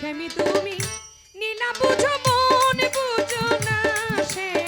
Semi তুমি নীলা বুঝো মন বুঝো না সে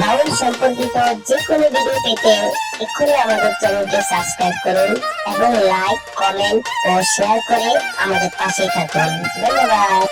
বাউল সম্পর্কিত যে কোনো ভিডিও পেতে এক্ষুনি আমাদের চ্যানেলকে সাবস্ক্রাইব করুন এবং লাইক কমেন্ট ও শেয়ার করে আমাদের পাশেই থাকুন। ধন্যবাদ।